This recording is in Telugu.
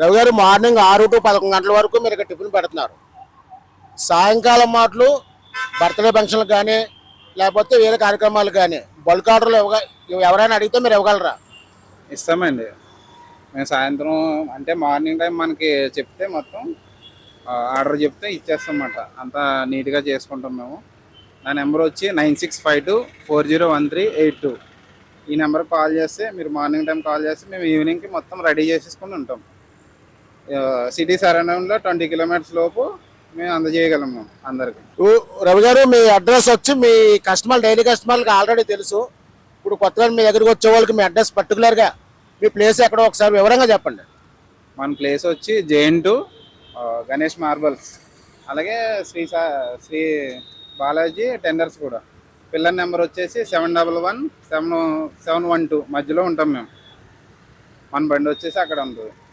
రవి గారు మార్నింగ్ ఆరు టు పదకొండు గంటల వరకు మీరు ఇక్కడ టిఫిన్ పెడుతున్నారు. సాయంకాలం మాటలు బర్త్డే ఫంక్షన్లు కానీ లేకపోతే వేరే కార్యక్రమాలు కానీ బల్క్ ఆర్డర్లు ఇవ్వగ ఎవరైనా అడిగితే మీరు ఇవ్వగలరా? ఇస్తామండి. మేము సాయంత్రం అంటే మార్నింగ్ టైం మనకి చెప్తే మొత్తం ఆర్డర్ చెప్తే ఇచ్చేస్తామన్నమాట. అంతా నీట్గా చేసుకుంటాం మేము. నా నెంబర్ వచ్చి nine six five two four zero one three eight two. ఈ నెంబర్ కాల్ చేస్తే మీరు మార్నింగ్ టైం కాల్ చేస్తే మేము ఈవినింగ్కి మొత్తం రెడీ చేసేసుకుని ఉంటాం. సిటీ సరౌండింగ్లో ట్వంటీ కిలోమీటర్స్ లోపు మేము అందజేయగలం మేము అందరికి. రవి గారు మీ అడ్రస్ వచ్చి మీ కస్టమర్ డైలీ కస్టమర్కి ఆల్రెడీ తెలుసు. ఇప్పుడు కొత్తగా మీ దగ్గరికి వచ్చే వాళ్ళకి మీ అడ్రస్ పర్టికులర్గా మీ ప్లేస్ ఎక్కడో ఒకసారి వివరంగా చెప్పండి. మన ప్లేస్ వచ్చి జైన్ టు గణేష్ మార్బల్స్. అలాగే శ్రీ శ్రీ బాలాజీ టెండర్స్ కూడా. పిల్లర్ నెంబర్ వచ్చేసి seven double one seven seven one two మధ్యలో ఉంటాం మేము. మన బండి వచ్చేసి అక్కడ ఉంటుంది